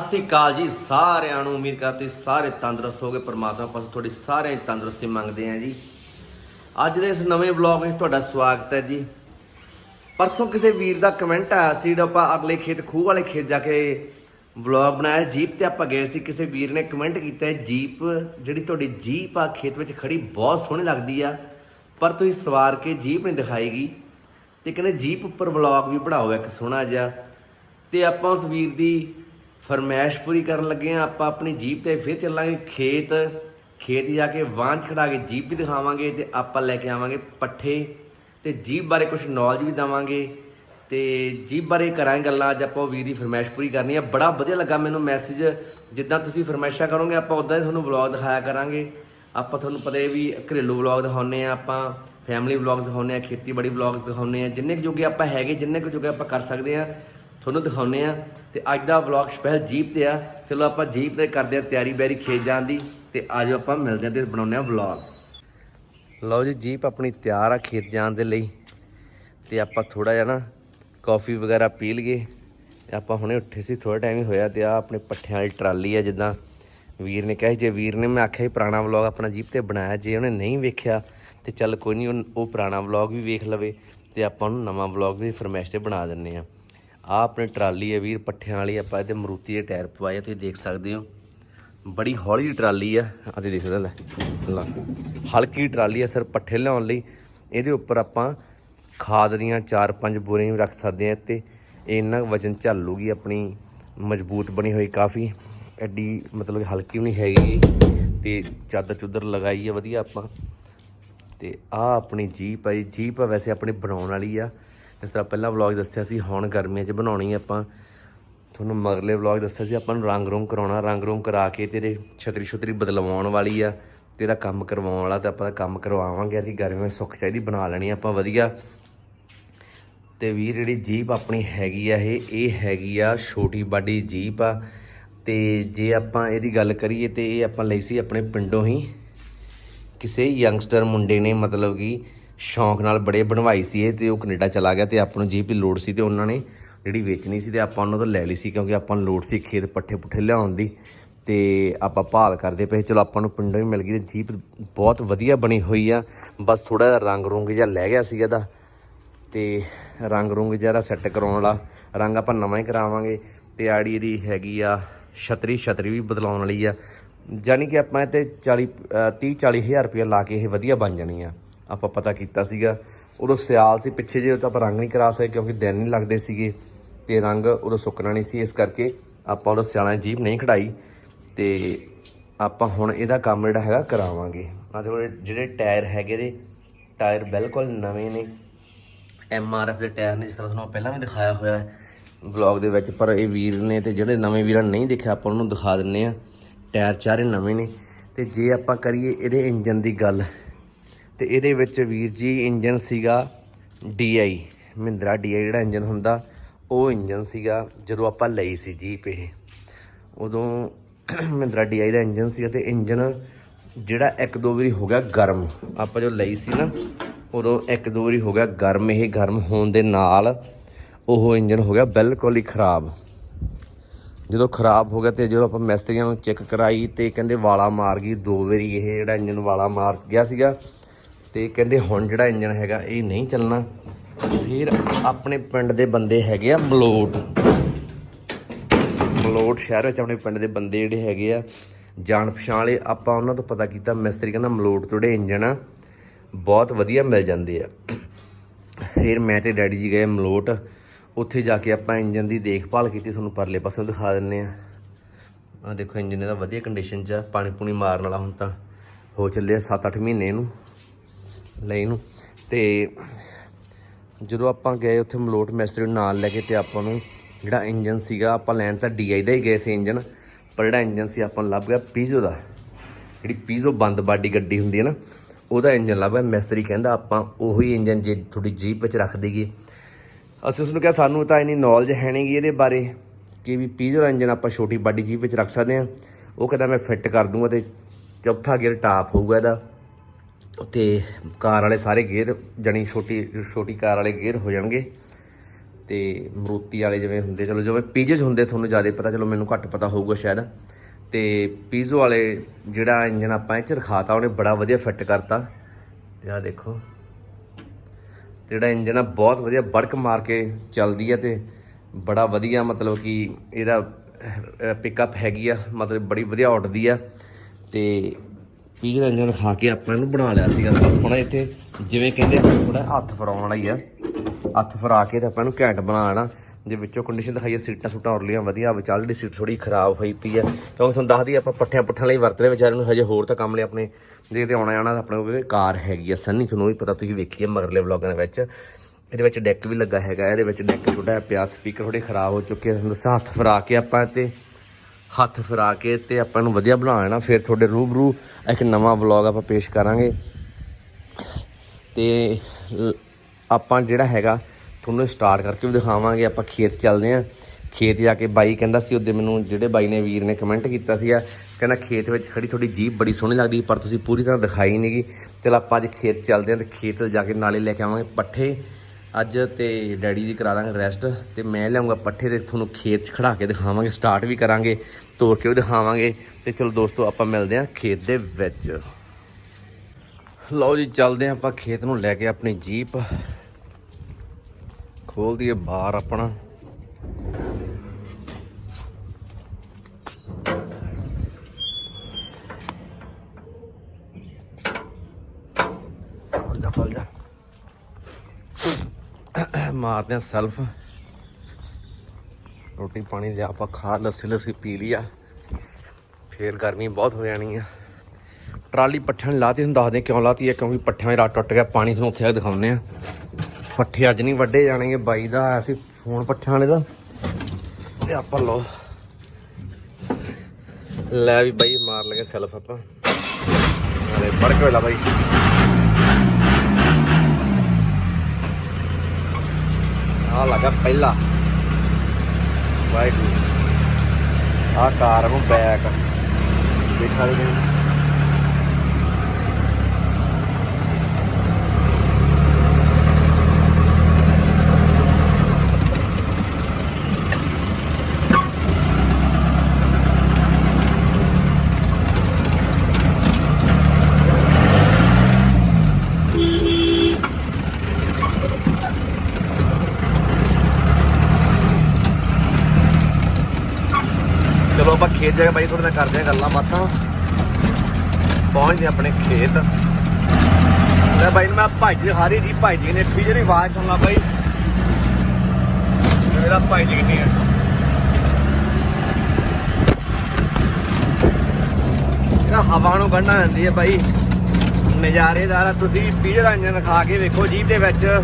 ਸਤਿ ਸ੍ਰੀ ਅਕਾਲ ਜੀ। ਸਾਰਿਆਂ ਨੂੰ ਉਮੀਦ ਕਰਦੇ ਸਾਰੇ ਤੰਦਰੁਸਤ ਹੋਗੇ ਪਰਮਾਤਮਾ ਪਾਸੋਂ ਤੁਹਾਡੀ ਸਾਰਿਆਂ ਦੀ ਤੰਦਰੁਸਤੀ ਮੰਗਦੇ ਆਂ ਜੀ। ਅੱਜ ਦੇ ਇਸ ਨਵੇਂ ਵਲੌਗ ਵਿੱਚ ਤੁਹਾਡਾ ਸਵਾਗਤ ਹੈ ਜੀ। ਪਰਸੋਂ ਕਿਸੇ ਵੀਰ ਦਾ ਕਮੈਂਟ ਆਇਆ ਸੀ, ਜਿਹੜਾ ਆਪਾਂ ਅਗਲੇ ਖੇਤ, ਖੂਹ ਵਾਲੇ ਖੇਤ ਜਾ ਕੇ ਵਲੌਗ ਬਣਾਇਆ। ਜੀਪ ਤੇ ਆਪਾਂ ਗਏ ਸੀ, ਕਿਸੇ ਵੀਰ ਨੇ ਕਮੈਂਟ ਕੀਤਾ ਜੀਪ ਜਿਹੜੀ ਤੁਹਾਡੀ ਜੀਪ ਆ, ਖੇਤ ਵਿੱਚ ਖੜੀ ਬਹੁਤ ਸੋਹਣੀ ਲੱਗਦੀ ਆ। ਪਰ ਤੁਸੀਂ ਸਵਾਰ ਕੇ ਜੀਪ ਨਹੀਂ ਦਿਖਾਏਗੀ। ਤੇ ਕਹਿੰਦੇ ਜੀਪ ਉੱਪਰ ਵਲੌਗ ਵੀ ਬਣਾਓ, ਇੱਕ ਸੋਹਣਾ ਜਿਹਾ। ਤੇ ਆਪਾਂ ਉਸ ਵੀਰ ਦੀ ਫਰਮਾਇਸ਼ ਪੂਰੀ ਕਰਨ ਲੱਗੇ ਆ ਆਪਾਂ ਆਪਣੀ ਜੀਪ ਤੇ ਫਿਰ ਚੱਲਾਂਗੇ ਖੇਤ। ਖੇਤ ਜਾ ਕੇ ਵਾਂਝ ਖੜਾ ਕੇ ਜੀਪ ਵੀ ਦਿਖਾਵਾਂਗੇ ਤੇ ਆਪਾਂ ਲੈ ਕੇ ਆਵਾਂਗੇ ਪੱਠੇ। ਤੇ ਜੀਪ ਬਾਰੇ ਕੁਝ ਨੌਲੇਜ ਵੀ ਦਵਾਂਗੇ। ਤੇ ਜੀਪ ਬਾਰੇ ਕਰਾਂਗੇ ਗੱਲਾਂ, ਅੱਜ ਆਪਾਂ ਵੀਰ ਦੀ ਫਰਮਾਇਸ਼ ਪੂਰੀ ਕਰਨੀ ਆ। ਬੜਾ ਵਧੀਆ ਲੱਗਾ ਮੈਨੂੰ ਮੈਸੇਜ ਜਿੱਦਾਂ ਤੁਸੀਂ ਫਰਮਾਇਸ਼ਾਂ ਕਰੋਗੇ, ਆਪਾਂ ਉਦਾਂ ਹੀ ਤੁਹਾਨੂੰ ਵਲੌਗ ਦਿਖਾਇਆ ਕਰਾਂਗੇ। ਆਪਾਂ ਤੁਹਾਨੂੰ ਪਤਾ ਹੈ ਵੀ ਘਰੇਲੂ ਵਲੌਗ ਦਿਖਾਉਂਦੇ ਆ ਆਪਾਂ ਫੈਮਿਲੀ ਵਲੌਗਸ ਦਿਖਾਉਂਦੇ ਆ ਖੇਤੀਬਾੜੀ ਵਲੌਗਸ ਦਿਖਾਉਂਦੇ ਆ ਜਿੰਨੇ ਕੁ ਜੋਗੇ ਆਪਾਂ ਹੈਗੇ, ਜਿੰਨੇ ਕੁ ਜੋਗੇ ਆਪਾਂ ਕਰ ਸਕਦੇ ਆ ਤੁਹਾਨੂੰ ਦਿਖਾਉਂਦੇ ਆ ਤੇ ਅੱਜ ਦਾ ਵਲੌਗ ਸਪੈਸ਼ਲ ਜੀਪ ਤੇ ਆ। ਚਲੋ ਆਪਾਂ ਜੀਪ ਤੇ ਕਰਦੇ ਆ ਤਿਆਰੀ ਬੈਰੀ ਖੇਤ ਜਾਣ ਦੀ। ਤੇ ਆਜੋ ਆਪਾਂ ਮਿਲਦੇ ਆ ਤੇ ਬਣਾਉਂਦੇ ਆ ਵਲੌਗ ਲਓ ਜੀ, ਜੀਪ ਆਪਣੀ ਤਿਆਰ ਆ ਖੇਤ ਜਾਣ ਦੇ ਲਈ। ਤੇ ਆਪਾਂ ਥੋੜਾ ਜਿਹਾ ਨਾ ਕਾਫੀ ਵਗੈਰਾ ਪੀ ਲਈਏ। ਤੇ ਆਪਾਂ ਹੁਣੇ ਉੱਠੇ ਸੀ ਥੋੜਾ ਟਾਈਮ ਹੀ ਹੋਇਆ ਤੇ ਆ ਆਪਣੇ ਪੱਠਿਆਂ ਵਾਲੀ ਟਰਾਲੀ ਆ ਜਿੱਦਾਂ ਵੀਰ ਨੇ ਕਿਹਾ ਜੇ ਵੀਰ ਨੇ, ਮੈਂ ਆਖਿਆ ਪੁਰਾਣਾ ਵਲੌਗ ਆਪਣਾ ਜੀਪ ਤੇ ਬਣਾਇਆ। ਜੇ ਉਹਨੇ ਨਹੀਂ ਵੇਖਿਆ ਤੇ ਚੱਲ ਕੋਈ ਨਹੀਂ, ਉਹ- ਉਹ ਪੁਰਾਣਾ ਵਲੌਗ ਵੀ ਵੇਖ ਲਵੇ। ਤੇ ਆਪਾਂ ਨੂੰ ਨਵਾਂ ਵਲੌਗ ਵੀ ਫਰਮੈਸ਼ ਤੇ ਬਣਾ ਦਿੰਨੇ ਆ ਆ ਆਪਣੀ ਟਰਾਲੀ ਹੈ ਵੀਰ ਪੱਠਿਆਂ ਵਾਲੀ ਆਪਾਂ ਇਹਦੇ ਮਰੂਤੀ ਦੇ ਟਾਇਰ ਪਵਾਏ ਆ, ਤੁਸੀਂ ਦੇਖ ਸਕਦੇ ਹੋ। ਬੜੀ ਹੌਲੀ ਟਰਾਲੀ ਆ। ਆ ਤੇ ਦੇਖ ਲੈ ਲੈ ਲਾ। ਹਲਕੀ ਟਰਾਲੀ ਆ ਸਰ ਪੱਠੇ ਲਿਆਉਣ ਲਈ। ਇਹਦੇ ਉੱਪਰ ਆਪਾਂ ਖਾਦ ਦੀਆਂ 4-5 ਬੋਰੀਆਂ ਵੀ ਰੱਖ ਸਕਦੇ ਆ ਤੇ ਇਹ ਇੰਨਾ ਵਜਨ ਝੱਲੂਗੀ ਆਪਣੀ ਮਜ਼ਬੂਤ ਬਣੀ ਹੋਈ ਕਾਫੀ। ਐਡੀ ਮਤਲਬ ਹਲਕੀ ਵੀ ਨਹੀਂ ਹੈਗੀ ਤੇ ਚਾਦਰ ਚੁੱਦਰ ਲਗਾਈ ਆ ਵਧੀਆ ਆਪਾਂ। ਤੇ ਆ ਆਪਣੀ ਜੀਪ ਆ ਜੀ ਜੀਪ ਆ ਵੈਸੇ ਆਪਣੀ ਬਣਾਉਣ ਵਾਲੀ ਆ। ਇਸ ਤਰ੍ਹਾਂ ਪਹਿਲਾਂ ਵਲੌਗ ਦੱਸਿਆ ਸੀ, ਹੁਣ ਗਰਮੀਆਂ 'ਚ ਬਣਾਉਣੀ ਆਪਾਂ। ਤੁਹਾਨੂੰ ਮਗਰਲੇ ਵਲੌਗ ਦੱਸਿਆ ਸੀ, ਆਪਾਂ ਨੂੰ ਰੰਗ ਰੋਂਗ ਕਰਾਉਣਾ। ਰੰਗ ਰੋਂਗ ਕਰਾ ਕੇ ਤੇਰੇ ਛਤਰੀ ਛਤਰੀ ਬਦਲਵਾਉਣ ਵਾਲੀ ਆ। ਤੇਰਾ ਕੰਮ ਕਰਵਾਉਣ ਵਾਲਾ ਤੇ ਆਪਾਂ ਕੰਮ ਕਰਵਾਵਾਂਗੇ। ਅਸੀਂ ਗਰਮੀਆਂ ਵਿੱਚ ਸੁੱਖ ਚਾਹੀਦੀ ਬਣਾ ਲੈਣੀ ਆਪਾਂ, ਵਧੀਆ। ਤੇ ਵੀਰ, ਜਿਹੜੀ ਜੀਪ ਆਪਣੀ ਹੈਗੀ ਆ ਇਹ ਇਹ ਹੈਗੀ ਆ ਛੋਟੀ ਬਾਡੀ ਜੀਪ ਆ। ਤੇ ਜੇ ਆਪਾਂ ਇਹਦੀ ਗੱਲ ਕਰੀਏ ਤੇ ਇਹ ਆਪਾਂ ਲਈ ਸੀ ਆਪਣੇ ਪਿੰਡੋਂ ਹੀ। ਕਿਸੇ ਯੰਗਸਟਰ ਮੁੰਡੇ ਨੇ ਮਤਲਬ ਕਿ ਸ਼ੌਂਕ ਨਾਲ ਬੜੇ ਬਣਵਾਈ ਸੀ ਇਹ ਤੇ ਉਹ ਕੈਨੇਡਾ ਚਲਾ ਗਿਆ ਤੇ ਆਪਾਂ ਨੂੰ ਜੀਪ ਦੀ ਲੋੜ ਸੀ ਤੇ ਉਹਨਾਂ ਨੇ ਜਿਹੜੀ ਵੇਚਣੀ ਸੀ ਤੇ ਆਪਾਂ ਉਹਨਾਂ ਤੋਂ ਲੈ ਲਈ ਸੀ ਕਿਉਂਕਿ ਆਪਾਂ ਨੂੰ ਲੋੜ ਸੀ ਖੇਤ ਪੱਠੇ ਪੁੱਠੇ ਲਿਆਉਣ ਦੀ ਤੇ ਆਪਾਂ ਭਾਲ ਕਰਦੇ ਪਏ ਚਲੋ ਆਪਾਂ ਨੂੰ ਪਿੰਡੋਂ ਹੀ ਮਿਲ ਗਈ ਤੇ ਜੀਪ ਬਹੁਤ ਵਧੀਆ ਬਣੀ ਹੋਈ ਆ। ਬਸ ਥੋੜਾ ਜਿਹਾ ਰੰਗ ਰੁੰਗ ਜਿਹਾ ਲੈ ਗਿਆ ਸੀ ਇਹਦਾ ਤੇ ਰੰਗ ਰੁੰਗ ਜਿਹੜਾ ਸੈੱਟ ਕਰਾਉਣ ਵਾਲਾ। ਰੰਗ ਆਪਾਂ ਨਵਾਂ ਹੀ ਕਰਾਵਾਂਗੇ ਤੇ ਆੜੀ ਇਹਦੀ ਹੈਗੀ ਆ ਛਤਰੀ ਛਤਰੀ ਵੀ ਬਦਲਾਉਣ ਵਾਲੀ ਆ। ਯਾਨੀ ਕਿ ਆਪਾਂ ਇਹ ਤੇ 40 30 40 ਹਜ਼ਾਰ ਰੁਪਏ ਲਾ ਕੇ ਇਹ ਵਧੀਆ ਬਣ ਜਾਣੀ ਆ। ਆਪਾਂ ਪਤਾ ਕੀਤਾ ਸੀਗਾ। ਉਦੋਂ ਸਿਆਲ ਸੀ, ਪਿੱਛੇ ਜੇ ਤਾਂ ਆਪਾਂ ਰੰਗ ਨਹੀਂ ਕਰਾ ਸਕੇ ਕਿਉਂਕਿ ਦਿਨ ਨਹੀਂ ਲੱਗਦੇ ਸੀਗੇ ਤੇ ਰੰਗ ਉਦੋਂ ਸੁੱਕਣਾ ਨਹੀਂ ਸੀ, ਇਸ ਕਰਕੇ ਆਪਾਂ ਉਦੋਂ ਸਿਆਲਾਂ ਦੀ ਜੀਪ ਨਹੀਂ ਖੜਾਈ ਤੇ ਆਪਾਂ ਹੁਣ ਇਹਦਾ ਕੰਮ ਜਿਹੜਾ ਹੈਗਾ ਕਰਾਵਾਂਗੇ। ਆ ਦੇਖੋ ਇਹ ਜਿਹੜੇ ਟਾਇਰ ਹੈਗੇ ਦੇ ਟਾਇਰ ਬਿਲਕੁਲ ਨਵੇਂ ਨੇ। ਐਮ ਆਰ ਐਫ ਦੇ ਟਾਇਰ ਨੇ, ਜਿਸ ਤਰ੍ਹਾਂ ਤੁਹਾਨੂੰ ਪਹਿਲਾਂ ਵੀ ਦਿਖਾਇਆ ਹੋਇਆ ਹੈ ਵਲੌਗ ਦੇ ਵਿੱਚ, ਪਰ ਇਹ ਵੀਰ ਨੇ ਤੇ ਜਿਹੜੇ ਨਵੇਂ ਵੀਰਾਂ ਨੇ ਨਹੀਂ ਦੇਖਿਆ, ਆਪਾਂ ਉਹਨੂੰ ਦਿਖਾ ਦਿੰਨੇ ਆ ਟਾਇਰ ਚਾਰੇ ਨਵੇਂ ਨੇ ਤੇ ਜੇ ਆਪਾਂ ਕਰੀਏ ਇਹਦੇ ਇੰਜਨ ਦੀ ਗੱਲ ਤੇ ਇਹਦੇ ਵਿੱਚ ਵੀਰ ਜੀ ਇੰਜਨ ਸੀਗਾ DI ਮਹਿੰਦਰਾ DI ਜਿਹੜਾ ਇੰਜਨ ਹੁੰਦਾ, ਉਹ ਇੰਜਨ ਸੀਗਾ ਜਦੋਂ ਆਪਾਂ ਲਈ ਸੀ ਜੀਪ ਇਹ। ਉਦੋਂ ਮਹਿੰਦਰਾ DI ਦਾ ਇੰਜਨ ਸੀਗਾ ਤੇ ਇੰਜਨ ਜਿਹੜਾ ਇੱਕ ਦੋ ਵਾਰੀ ਹੋ ਗਿਆ ਗਰਮ। ਆਪਾਂ ਜੋ ਲਈ ਸੀ ਨਾ, ਉਦੋਂ ਇੱਕ ਦੋ ਵਾਰੀ ਹੋ ਗਿਆ ਗਰਮ, ਇਹ ਗਰਮ ਹੋਣ ਦੇ ਨਾਲ ਉਹ ਇੰਜਨ ਹੋ ਗਿਆ ਬਿਲਕੁਲ ਹੀ ਖਰਾਬ। ਜਦੋਂ ਖਰਾਬ ਹੋ ਗਿਆ ਤੇ ਜਦੋਂ ਆਪਾਂ ਮਿਸਤਰੀਆਂ ਨੂੰ ਚੈੱਕ ਕਰਾਈ ਤੇ ਕਹਿੰਦੇ ਵਾਲਾ ਮਾਰ ਗਈ, ਦੋ ਵਾਰੀ ਇਹ ਜਿਹੜਾ ਇੰਜਨ ਵਾਲਾ ਮਾਰ ਗਿਆ ਸੀਗਾ। ਤੇ ਕਹਿੰਦੇ ਹੁਣ ਜਿਹੜਾ ਇੰਜਨ ਹੈਗਾ, ਇਹ ਨਹੀਂ ਚੱਲਣਾ। ਫਿਰ ਆਪਣੇ ਪਿੰਡ ਦੇ ਬੰਦੇ ਹੈਗੇ ਆ ਮਲੋਟ ਮਲੋਟ ਸ਼ਹਿਰ ਵਿੱਚ ਆਪਣੇ ਪਿੰਡ ਦੇ ਬੰਦੇ ਜਿਹੜੇ ਹੈਗੇ ਆ, ਜਾਣ ਪਛਾਣ ਵਾਲੇ ਆਪਾਂ ਉਹਨਾਂ ਤੋਂ ਪਤਾ ਕੀਤਾ, ਮਿਸਤਰੀ ਕਹਿੰਦਾ ਮਲੋਟ ਤੋਂ ਜਿਹੜੇ ਇੰਜਣ ਆ, ਬਹੁਤ ਵਧੀਆ ਮਿਲ ਜਾਂਦੇ ਆ। ਫਿਰ ਮੈਂ ਤੇ ਡੈਡੀ ਜੀ ਗਏ ਮਲੋਟ ਉੱਥੇ ਜਾ ਕੇ ਆਪਾਂ ਇੰਜਨ ਦੀ ਦੇਖਭਾਲ ਕੀਤੀ, ਤੁਹਾਨੂੰ ਪਰਲੇ ਪਾਸੇ ਦਿਖਾ ਦਿੰਨੇ ਆ। ਆ ਦੇਖੋ ਇੰਜਨ ਇਹਦਾ ਵਧੀਆ ਕੰਡੀਸ਼ਨ 'ਚ ਆ, ਪਾਣੀ ਪੂਣੀ ਮਾਰਨ ਵਾਲਾ ਹੁਣ ਤਾਂ ਹੋ ਚੱਲਿਆ 7-8 ਮਹੀਨੇ ਇਹਨੂੰ। ਲਈ ਨੂੰ। ਤੇ ਜਦੋਂ ਆਪਾਂ ਗਏ ਉੱਥੇ ਮਲੋਟ ਮਿਸਤਰੀ ਨੂੰ ਨਾਲ ਲੈ ਕੇ ਤੇ ਆਪਾਂ ਨੂੰ ਜਿਹੜਾ ਇੰਜਨ ਸੀਗਾ, ਆਪਾਂ ਲੈਣ ਤਾਂ DI ਦਾ ਹੀ ਗਏ ਸੀ ਇੰਜਨ, ਪਰ ਜਿਹੜਾ ਇੰਜਨ ਸੀ ਆਪਾਂ ਨੂੰ ਲੱਭ ਗਿਆ ਪੀਜ਼ੋ ਦਾ। ਜਿਹੜੀ ਪੀਜ਼ੋ ਬੰਦ ਬਾਡੀ ਗੱਡੀ ਹੁੰਦੀ ਹੈ ਨਾ, ਉਹਦਾ ਇੰਜਨ ਲੱਭ ਗਿਆ। ਮਿਸਤਰੀ ਕਹਿੰਦਾ ਆਪਾਂ ਉਹੀ ਇੰਜਨ ਜੇ ਤੁਹਾਡੀ ਜੀਪ ਵਿੱਚ ਰੱਖ ਦਈਏ। ਅਸੀਂ ਉਸ ਨੂੰ ਕਿਹਾ, ਸਾਨੂੰ ਤਾਂ ਇੰਨੀ ਨੌਲੇਜ ਹੈ ਨਹੀਂਗੀ ਇਹਦੇ ਬਾਰੇ ਕਿ ਵੀ ਪੀਜ਼ੋ ਦਾ ਇੰਜਨ ਆਪਾਂ ਛੋਟੀ ਬਾਡੀ ਜੀਪ ਵਿੱਚ ਰੱਖ ਸਕਦੇ ਹਾਂ। ਉਹ ਕਹਿੰਦਾ, ਮੈਂ ਫਿੱਟ ਕਰ ਦੂੰਗਾ ਤੇ ਚੌਥਾ ਗੇਅਰ ਟਾਪ ਹੋਊਗਾ ਇਹਦਾ। ਤੇ ਕਾਰ ਵਾਲੇ ਸਾਰੇ ਗੇਅਰ, ਜਣੀ ਛੋਟੀ ਛੋਟੀ ਕਾਰ ਵਾਲੇ ਗੇਅਰ ਹੋ ਜਾਣਗੇ। ਤੇ ਮਰੂਤੀ ਵਾਲੇ ਜਿਵੇਂ ਹੁੰਦੇ, ਚਲੋ ਜਿਵੇਂ ਪੀਜੇਜ ਹੁੰਦੇ, ਤੁਹਾਨੂੰ ਜ਼ਿਆਦਾ ਪਤਾ, ਚਲੋ ਮੈਨੂੰ ਘੱਟ ਪਤਾ ਹੋਊਗਾ ਸ਼ਾਇਦ। ਤੇ ਪੀਜ਼ੋ ਵਾਲੇ ਜਿਹੜਾ ਇੰਜਨ ਆਪਾਂ ਇਹ ਚ ਰਖਾਤਾ, ਉਹਨੇ ਬੜਾ ਵਧੀਆ ਫਿੱਟ ਕਰਤਾ। ਤੇ ਆ ਦੇਖੋ, ਤੇ ਜਿਹੜਾ ਇੰਜਨ ਆ, ਬਹੁਤ ਵਧੀਆ ਬੜਕ ਮਾਰ ਕੇ ਚੱਲਦੀ ਆ ਤੇ ਬੜਾ ਵਧੀਆ ਮਤਲਬ ਕਿ ਇਹਦਾ ਪਿਕਅਪ ਹੈਗੀ ਆ, ਮਤਲਬ ਬੜੀ ਵਧੀਆ ਉੱਡਦੀ ਆ। ਤੇ ਪੀਜ਼ਾ ਦਾ ਇੰਜਨ ਖਾ ਕੇ ਆਪਾਂ ਇਹਨੂੰ ਬਣਾ ਲਿਆ ਸੀਗਾ ਬਸ ਹੁਣ ਇੱਥੇ ਜਿਵੇਂ ਕਹਿੰਦੇ ਥੋੜਾ ਹੱਥ ਫਰਾਉਣ ਵਾਲਾ ਹੀ ਆ। ਹੱਥ ਫਰਾ ਕੇ ਤੇ ਆਪਾਂ ਇਹਨੂੰ ਘੈਂਟ ਬਣਾਉਣਾ ਜੇ ਵਿੱਚੋਂ ਕੰਡੀਸ਼ਨ ਦਿਖਾਈਏ, ਸੀਟਾਂ ਸੂਟਾਂ ਉਰਲੀਆਂ ਵਧੀਆ ਵਿਚਾਲ ਜਿਹੜੀ ਸੀਟ ਥੋੜੀ ਖਰਾਬ ਹੋਈ ਪਈ ਆ। ਕਿਉਂਕਿ ਤੁਹਾਨੂੰ ਦੱਸਦੀ ਆਪਾਂ ਪੱਠਿਆਂ ਪੁੱਠਾਂ ਲਈ ਵਰਤਦੇ ਵਿਚਾਰੇ ਨੂੰ ਹਜੇ ਹੋਰ ਤਾਂ ਕੰਮ ਲਈ ਆਪਣੇ ਜੇ ਤੇ ਆਉਣਾ ਜਾਣਾ ਤਾਂ ਆਪਣੇ ਕੋਲ ਕਾਰ ਹੈਗੀ ਆ ਸੰਨੀ, ਤੁਹਾਨੂੰ ਵੀ ਪਤਾ ਤੁਸੀਂ ਵੇਖੀ ਹੈ ਮਗਰਲੇ ਵਲੌਗਾਂ ਦੇ ਵਿੱਚ। ਇਹਦੇ ਵਿੱਚ ਡੈਕ ਵੀ ਲੱਗਾ ਹੈਗਾ, ਇਹਦੇ ਵਿੱਚ ਡੈਕ ਛੋਟਾ ਜਿਹਾ ਪਿਆ ਸਪੀਕਰ ਥੋੜੇ ਖਰਾਬ ਹੋ ਚੁੱਕੇ ਆ, ਤੁਹਾਨੂੰ ਦੱਸਾਂ, ਹੱਥ ਫਰਾ ਕੇ ਆਪਾਂ ਤੇ ਹੱਥ ਫਰਾ ਕੇ ਤੇ ਆਪਾਂ ਨੂੰ ਵਧੀਆ ਬਣਾ ਲੈਣਾ। ਫਿਰ ਤੁਹਾਡੇ ਰੂਬਰੂ ਇੱਕ ਨਵਾਂ ਵਲੌਗ ਆਪਾਂ ਪੇਸ਼ ਕਰਾਂਗੇ। ਤੇ ਆਪਾਂ ਜਿਹੜਾ ਹੈਗਾ, ਤੁਹਾਨੂੰ ਸਟਾਰਟ ਕਰਕੇ ਵੀ ਦਿਖਾਵਾਂਗੇ। ਆਪਾਂ ਖੇਤ ਚੱਲਦੇ ਆਂ। ਖੇਤ ਜਾ ਕੇ ਬਾਈ ਕਹਿੰਦਾ ਸੀ, ਉਹਦੇ ਮੈਨੂੰ ਜਿਹੜੇ ਬਾਈ ਨੇ ਵੀਰ ਨੇ ਕਮੈਂਟ ਕੀਤਾ ਸੀਗਾ, ਕਹਿੰਦਾ ਖੇਤ ਵਿੱਚ ਖੜੀ ਤੁਹਾਡੀ ਜੀਪ ਬੜੀ ਸੋਹਣੀ ਲੱਗਦੀ, ਪਰ ਤੁਸੀਂ ਪੂਰੀ ਤਰ੍ਹਾਂ ਦਿਖਾਈ ਨਹੀਂਗੀ ਚਲ ਆਪਾਂ ਅੱਜ ਖੇਤ ਚੱਲਦੇ ਆਂ ਤੇ ਖੇਤ ਜਾ ਕੇ ਨਾਲੇ ਲੈ ਕੇ ਆਵਾਂਗੇ ਪੱਠੇ। ਅੱਜ ਤੇ ਡੈਡੀ ਦੀ ਕਰਾ ਦਾਂਗੇ ਰੈਸਟ ਤੇ ਮੈਂ ਲਿਆਉਂਗਾ ਪੱਠੇ ਤੇ ਤੁਹਾਨੂੰ ਖੇਤ 'ਚ ਖੜਾ ਕੇ ਦਿਖਾਵਾਂਗੇ ਸਟਾਰਟ ਵੀ ਕਰਾਂਗੇ, ਤੋੜ ਕੇ ਵੀ ਦਿਖਾਵਾਂਗੇ ਤੇ ਚਲੋ ਦੋਸਤੋ, ਆਪਾਂ ਮਿਲਦੇ ਆਂ ਖੇਤ ਦੇ ਵਿੱਚ। ਲਓ ਜੀ, ਚੱਲਦੇ ਆਂ ਆਪਾਂ ਖੇਤ ਨੂੰ ਲੈ ਕੇ ਆਪਣੀ ਜੀਪ। ਖੋਲ ਦਈਏ ਬਾਹਰ ਆਪਣਾ ਖੋਲ ਜਾ ਖੋਲ ਜਾ ਮਾਰਦੇ ਆਂ ਸੈਲਫ ਰੋਟੀ ਪਾਣੀ ਲਿਆ, ਆਪਾਂ ਖਾ, ਲੱਸੀ ਲੱਸੀ ਪੀ ਲਿਆ ਫੇਰ ਗਰਮੀ ਬਹੁਤ ਹੋ ਜਾਣੀ ਆ। ਟਰਾਲੀ ਪੱਠਿਆਂ ਨੂੰ ਲਾਤੀ, ਤੁਹਾਨੂੰ ਦੱਸਦੇ ਕਿਉਂ ਲਾਤੀ ਹੈ ਕਿਉਂਕਿ ਪੱਠਿਆਂ 'ਚ ਰਾਤ ਟੁੱਟ ਗਿਆ, ਪਾਣੀ ਤੁਹਾਨੂੰ ਉੱਥੇ ਆ ਦਿਖਾਉਂਦੇ ਆ। ਪੱਠੇ ਅੱਜ ਨਹੀਂ ਵੱਡੇ ਜਾਣਗੇ, ਬਾਈ ਦਾ ਆਇਆ ਸੀ ਫੋਨ ਪੱਠਿਆਂ ਵਾਲੇ ਦਾ। ਤੇ ਆਪਾਂ ਲੋ ਲੈ ਵੀ ਬਾਈ, ਮਾਰ ਲਗੇ ਸੈਲਫ ਆਪਾਂ। ਅਰੇ ਬੜ ਕੇ ਵੇਲਾ ਬਾਈ। ਆ ਲੱਗਾ ਪਹਿਲਾ। ਵਾਹਿਗੁਰੂ। ਆ ਕਾਰ ਨੂੰ ਬੈਕ ਦੇਖ ਸਕਦੇ ਹੋ ਚਲੋ ਆਪਾਂ ਖੇਤ ਜਾ ਕੇ ਬਾਈ ਥੋੜੇ ਨਾਲ ਕਰਦੇ ਆ ਗੱਲਾਂ ਬਾਤਾਂ। ਪਹੁੰਚਦੇ ਆਪਣੇ ਖੇਤ। ਲੈ ਬਾਈ ਮੈਂ ਭਾਈ ਜੀ ਹਾਰੀ ਜੀ ਭਾਈ ਜੀ ਨੇ। ਇੱਥੇ ਜਿਹੜੀ ਆਵਾਜ਼ ਸੁਣਨਾ ਬਾਈ। ਮੇਰਾ ਭਾਈ ਜੀ ਨਹੀਂ ਹੈ ਇਹਦਾ ਹਵਾ ਨੂੰ ਕੱਢਣਾ ਜਾਂਦੀ ਹੈ ਬਾਈ। ਨਜ਼ਾਰੇਦਾਰ ਆ। ਤੁਸੀਂ ਪੀਜਰ ਇੰਜਨ ਰਖਾ ਕੇ ਵੇਖੋ ਜੀਪ ਦੇ ਵਿੱਚ।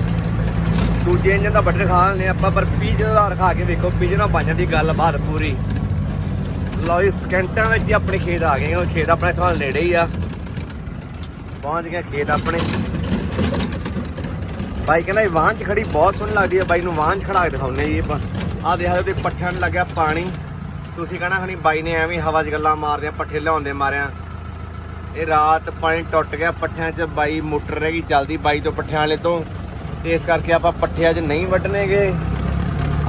ਦੂਜੇ ਇੰਜਨ ਦਾ ਬਟਨ ਖਾ ਲੈਣੇ ਆਪਾਂ, ਪਰ ਪੀਜਰ ਦਾ ਰਖਾ ਕੇ ਵੇਖੋ। ਪੀਜਰ ਨਾਲ ਬਣ ਜਾਂਦੀ ਗੱਲਬਾਤ ਪੂਰੀ। ਲਓ ਜੀ, ਸਕਿੰਟਾਂ ਵਿੱਚ ਹੀ ਆਪਣੇ ਖੇਤ ਆ ਗਏ ਹਾਂ ਖੇਤ ਆਪਣੇ ਤੁਹਾਨੂੰ ਨੇੜੇ ਹੀ ਆ। ਪਹੁੰਚ ਗਏ ਖੇਤ ਆਪਣੇ। ਬਾਈ ਕਹਿੰਦਾ ਇਹ ਵਾਹਨ 'ਚ ਖੜੀ ਬਹੁਤ ਸੋਹਣੀ ਲੱਗਦੀ ਹੈ ਬਾਈ ਨੂੰ ਵਾਹਨ 'ਚ ਖੜਾ ਕੇ ਦਿਖਾਉਂਦੇ ਜੀ ਆਪਾਂ। ਆਹ ਦੇਖਿਆ ਉਹਦੇ ਪੱਠਿਆਂ ਨੂੰ ਲੱਗਿਆ ਪਾਣੀ। ਤੁਸੀਂ ਕਹਣਾ ਖਣੀ ਬਾਈ ਨੇ ਐਵੇਂ ਹਵਾ 'ਚ ਗੱਲਾਂ ਮਾਰਦੇ ਪੱਠੇ ਲਿਆਉਂਦੇ ਮਾਰਿਆ। ਇਹ ਰਾਤ ਪਾਣੀ ਟੁੱਟ ਗਿਆ ਪੱਠਿਆਂ 'ਚ, ਬਾਈ ਮੋਟਰ ਰਹਿ ਗਈ ਚੱਲਦੀ ਬਾਈ ਤੋਂ ਪੱਠਿਆਂ ਵਾਲੇ ਤੋਂ। ਤੇ ਇਸ ਕਰਕੇ ਆਪਾਂ ਪੱਠਿਆਂ 'ਚ ਨਹੀਂ ਵੱਢਣੇਗੇ।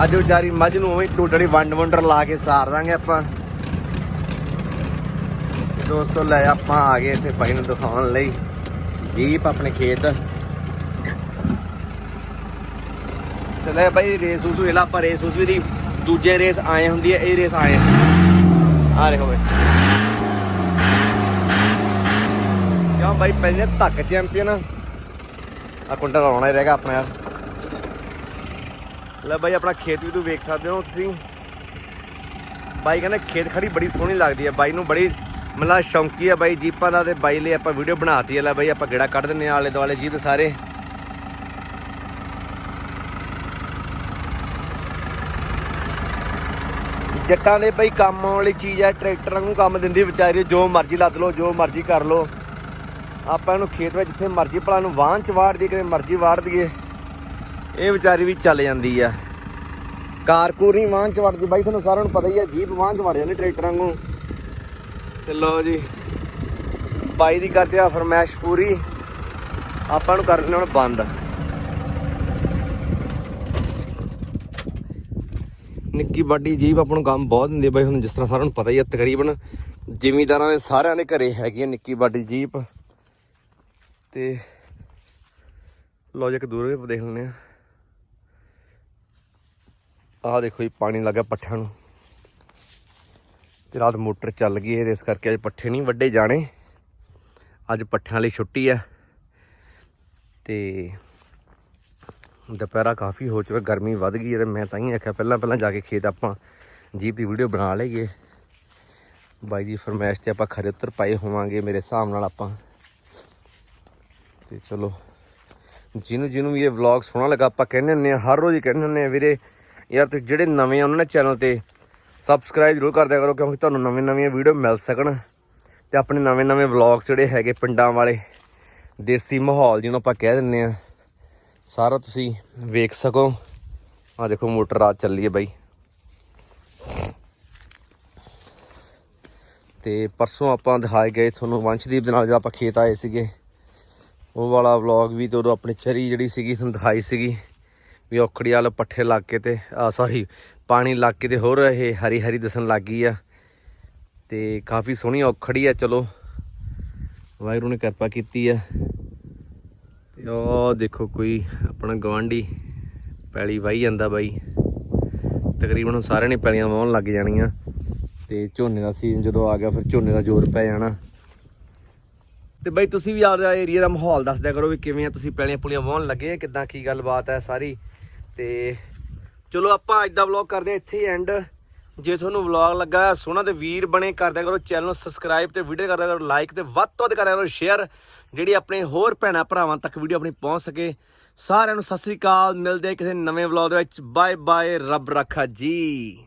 ਅੱਜ ਵਿਚਾਰੀ ਮੱਝ ਨੂੰ ਉਵੇਂ ਟੋਟੜੀ ਵੰਡ ਵੰਡਰ ਲਾ ਕੇ ਸਾਰ ਦਾਂਗੇ ਆਪਾਂ। ਦੋਸਤੋ, ਲੈ ਆਪਾਂ ਆ ਗਏ ਇੱਥੇ ਬਾਈ ਨੂੰ ਦਿਖਾਉਣ ਲਈ। ਜੀਪ ਆਪਣੇ ਖੇਤ। ਤੇ ਲੈ ਬਾਈ ਰੇਸ ਉਸੂ ਇਹਲਾ ਆਪਾਂ ਰੇਸ ਵੀ ਦੀ ਦੂਜੇ ਰੇਸ ਆਏ ਹੁੰਦੀ ਹੈ ਇਹ ਰੇਸ ਆਏ ਆ। ਰਹੇ ਹੋਵੇ ਕਿਉਂ ਬਾਈ ਪਹਿਲੇ ਧੱਕ ਚੈਂਪੀਅਨ ਆ ਕੁੰਡਾ ਲਾਉਣਾ ਹੀ ਰਹੇਗਾ ਆਪਣੇ ਯਾਰ ਲੈ ਬਾਈ ਆਪਣਾ ਖੇਤ ਵੀ ਤੂੰ ਵੇਖ ਸਕਦੇ ਹੋ ਤੁਸੀਂ। ਬਾਈ ਕਹਿੰਦਾ ਖੇਤ ਖੜੀ ਬੜੀ ਸੋਹਣੀ ਲੱਗਦੀ ਹੈ ਬਾਈ ਨੂੰ ਬੜੀ ਮਤਲਬ ਸ਼ੌਂਕੀ ਹੈ ਬਾਈ, ਜੀਪਾਂ ਦਾ ਤੇ ਬਾਈ ਲਈ ਆਪਾਂ ਵੀਡੀਓ ਬਣਾਤੀ ਹੈ ਲੈ ਬਾਈ, ਆਪਾਂ ਗੇੜਾ ਕੱਢ ਦਿੰਨੇ ਆ ਆਲੇ ਦੁਆਲੇ ਜੀਪ ਸਾਰੇ। ਜੱਟਾਂ ਦੇ ਬਈ ਕੰਮ ਆਉਣ ਵਾਲੀ ਚੀਜ਼ ਹੈ ਟਰੈਕਟਰਾਂ ਨੂੰ ਕੰਮ ਦਿੰਦੀ ਵਿਚਾਰੀ, ਜੋ ਮਰਜ਼ੀ ਲੱਦ ਲਓ, ਜੋ ਮਰਜ਼ੀ ਕਰ ਲਓ। ਆਪਾਂ ਇਹਨੂੰ ਖੇਤ ਵਿੱਚ ਜਿੱਥੇ ਮਰਜ਼ੀ ਭਲਾ ਨੂੰ ਵਾਹਨ ਚ ਵਾੜ ਦੀ ਕਿਤੇ ਮਰਜ਼ੀ ਵਾੜ ਦਈਏ। ਇਹ ਵਿਚਾਰੀ ਵੀ ਚੱਲ ਜਾਂਦੀ ਆ। ਕਾਰਕੂਰ ਨਹੀਂ ਵਾਹਨ ਚ ਵੜਦੀ, ਬਾਈ ਤੁਹਾਨੂੰ ਸਾਰਿਆਂ ਨੂੰ ਪਤਾ ਹੀ ਆ, ਜੀਪ ਵਾਹਨ ਚ ਵੜ ਜਾਂਦੀ ਟਰੈਕਟਰਾਂ ਨੂੰ ਤੇ ਲਓ ਜੀ, ਬਾਈ ਦੀ ਕਰਦੇ ਆ ਫਰਮੈਸ਼ ਪੂਰੀ। ਆਪਾਂ ਨੂੰ ਕਰਨੇ ਹੁਣ ਬੰਦ। ਨਿੱਕੀ ਬਾਡੀ ਜੀਪ ਆਪਾਂ ਨੂੰ ਕੰਮ ਬਹੁਤ ਦਿੰਦੀ ਆ ਬਾਈ, ਹੁਣ ਜਿਸ ਤਰ੍ਹਾਂ ਸਾਰਿਆਂ ਨੂੰ ਪਤਾ ਹੀ ਹੈ ਤਕਰੀਬਨ ਜ਼ਿਮੀਦਾਰਾਂ ਦੇ ਸਾਰਿਆਂ ਦੇ ਘਰੇ ਹੈਗੀ ਆ ਨਿੱਕੀ ਬਾਡੀ ਜੀਪ ਤੇ ਲੋ ਜੇ, ਇੱਕ ਦੂਰ ਵੀ ਦੇਖ ਲੈਂਦੇ ਆ। ਆਹ ਦੇਖੋ ਜੀ, ਪਾਣੀ ਲੱਗਾ ਪੱਠਿਆਂ ਨੂੰ। ਤੇ ਰਾਤ ਮੋਟਰ ਚੱਲ ਗਈ ਇਹਦੇ ਇਸ ਕਰਕੇ ਅੱਜ ਪੱਠੇ ਨਹੀਂ ਵੱਡੇ ਜਾਣੇ। ਅੱਜ ਪੱਠਿਆਂ ਲਈ ਛੁੱਟੀ ਆ। ਤੇ ਦੁਪਹਿਰਾ ਕਾਫੀ ਹੋ ਚੁੱਕਾ, ਗਰਮੀ ਵੱਧ ਗਈ ਹੈ ਤੇ ਮੈਂ ਤਾਂ ਹੀ ਆਖਿਆ ਪਹਿਲਾਂ ਪਹਿਲਾਂ ਜਾ ਕੇ ਖੇਤ ਆਪਾਂ ਜੀਪ ਦੀ ਵੀਡੀਓ ਬਣਾ ਲਈਏ। ਬਾਈ ਦੀ ਫਰਮਾਇਸ਼ ਤੇ ਆਪਾਂ ਖਰੇ ਉੱਤਰ ਪਾਏ ਹੋਵਾਂਗੇ ਮੇਰੇ ਹਿਸਾਬ ਨਾਲ ਆਪਾਂ। ਤੇ ਚਲੋ, ਜਿਹਨੂੰ ਜਿਹਨੂੰ ਵੀ ਇਹ ਵਲੌਗ ਸੋਹਣਾ ਲੱਗਾ ਆਪਾਂ ਕਹਿੰਦੇ ਹੁੰਦੇ ਆ, ਹਰ ਰੋਜ਼ ਹੀ ਕਹਿੰਦੇ ਹੁੰਦੇ ਆ ਵੀਰੇ, ਯਾਰ ਤੇ ਜਿਹੜੇ ਨਵੇਂ ਆ ਉਹਨਾਂ ਨੇ ਚੈਨਲ ਤੇ ਸਬਸਕ੍ਰਾਈਬ ਜ਼ਰੂਰ ਕਰ ਦਿਆ ਕਰੋ ਕਿਉਂਕਿ ਤੁਹਾਨੂੰ ਨਵੇਂ ਨਵੀਆਂ ਵੀਡੀਓ ਮਿਲ ਸਕਣ। ਤੇ ਆਪਣੇ ਨਵੇਂ ਨਵੇਂ ਵਲੌਗਸ ਜਿਹੜੇ ਹੈਗੇ ਪਿੰਡਾਂ ਵਾਲੇ, ਦੇਸੀ ਮਾਹੌਲ ਜਿਹਨੂੰ ਆਪਾਂ ਕਹਿ ਦਿੰਦੇ ਆ ਸਾਰਾ ਤੁਸੀਂ ਵੇਖ ਸਕੋ। ਆ ਦੇਖੋ ਮੋਟਰ ਰਾਤ ਚੱਲੀ ਹੈ ਬਾਈ। ਤੇ ਪਰਸੋਂ ਆਪਾਂ ਦਿਖਾਏ ਗਏ ਤੁਹਾਨੂੰ ਵੰਸ਼ਦੀਪ ਦੇ ਨਾਲ ਜਦੋਂ ਆਪਾਂ ਖੇਤ ਆਏ ਸੀਗੇ। ਉਹ ਵਾਲਾ ਵਲੌਗ ਵੀ ਤੇ ਉਦੋਂ ਆਪਣੀ ਚਰੀ ਜਿਹੜੀ ਸੀਗੀ, ਤੁਹਾਨੂੰ ਦਿਖਾਈ ਸੀਗੀ। ਵੀ ਔਖੜੀ ਵਾਲ ਪੱਠੇ ਲੱਗ ਕੇ ਤੇ ਆ ਸੌਰੀ ਪਾਣੀ ਇਲਾਕੇ ਦੇ ਹੋਰ ਇਹ ਹਰੀ ਹਰੀ ਦਿਸਣ ਲੱਗ ਗਈ ਆ ਤੇ ਕਾਫੀ ਸੋਹਣੀ ਔਖੜੀ ਆ, ਚਲੋ। ਵਾਹਿਗੁਰੂ ਨੇ ਕਿਰਪਾ ਕੀਤੀ ਆ। ਤੇ ਉਹ ਦੇਖੋ ਕੋਈ ਆਪਣਾ ਗਵਾਂਢੀ ਪੈਲੀ ਵਾਹੀ ਜਾਂਦਾ ਬਾਈ। ਤਕਰੀਬਨ ਸਾਰਿਆਂ ਨੇ ਪੈਲੀਆਂ ਵਾਹਣ ਲੱਗ ਜਾਣੀਆਂ। ਤੇ ਝੋਨੇ ਦਾ ਸੀਜ਼ਨ ਜਦੋਂ ਆ ਗਿਆ, ਫਿਰ ਝੋਨੇ ਦਾ ਜ਼ੋਰ ਪੈ ਜਾਣਾ। ਤੇ ਬਾਈ ਤੁਸੀਂ ਵੀ ਆਪਦਾ ਏਰੀਆ ਦਾ ਮਾਹੌਲ ਦੱਸ ਦਿਆ ਕਰੋ ਵੀ ਕਿਵੇਂ ਆ, ਤੁਸੀਂ ਪੈਲੀਆਂ ਪੁਲੀਆਂ ਵਾਹਣ ਲੱਗੇ ਆ, ਕਿਦਾਂ, ਕੀ ਗੱਲਬਾਤ ਹੈ ਸਾਰੀ। ਤੇ ਚਲੋ ਆਪਾਂ ਅੱਜ ਦਾ ਵਲੌਗ ਕਰਦੇ ਆ ਇੱਥੇ ਹੀ ਐਂਡ ਜੇ ਤੁਹਾਨੂੰ ਵਲੌਗ ਲੱਗਾ ਸੋਹਣਾ ਤੇ ਵੀਰ ਬਣੇ ਕਰਦਿਆ ਕਰੋ ਚੈਨਲ ਨੂੰ ਸਬਸਕ੍ਰਾਈਬ ਤੇ ਵੀਡੀਓ ਕਰਦਿਆ ਕਰੋ ਲਾਈਕ ਤੇ ਵੱਧ ਤੋਂ ਵੱਧ ਕਰਿਆ ਕਰੋ ਸ਼ੇਅਰ ਜਿਹੜੀ ਆਪਣੇ ਹੋਰ ਭੈਣਾਂ ਭਰਾਵਾਂ ਤੱਕ ਵੀਡੀਓ ਆਪਣੀ ਪਹੁੰਚ ਸਕੇ। ਸਾਰਿਆਂ ਨੂੰ ਸਤਿ ਸ੍ਰੀ ਅਕਾਲ, ਮਿਲਦੇ ਕਿਸੇ ਨਵੇਂ ਵਲੌਗ ਦੇ ਵਿੱਚ। ਬਾਏ ਬਾਏ ਰੱਬ ਰੱਖਾ ਜੀ।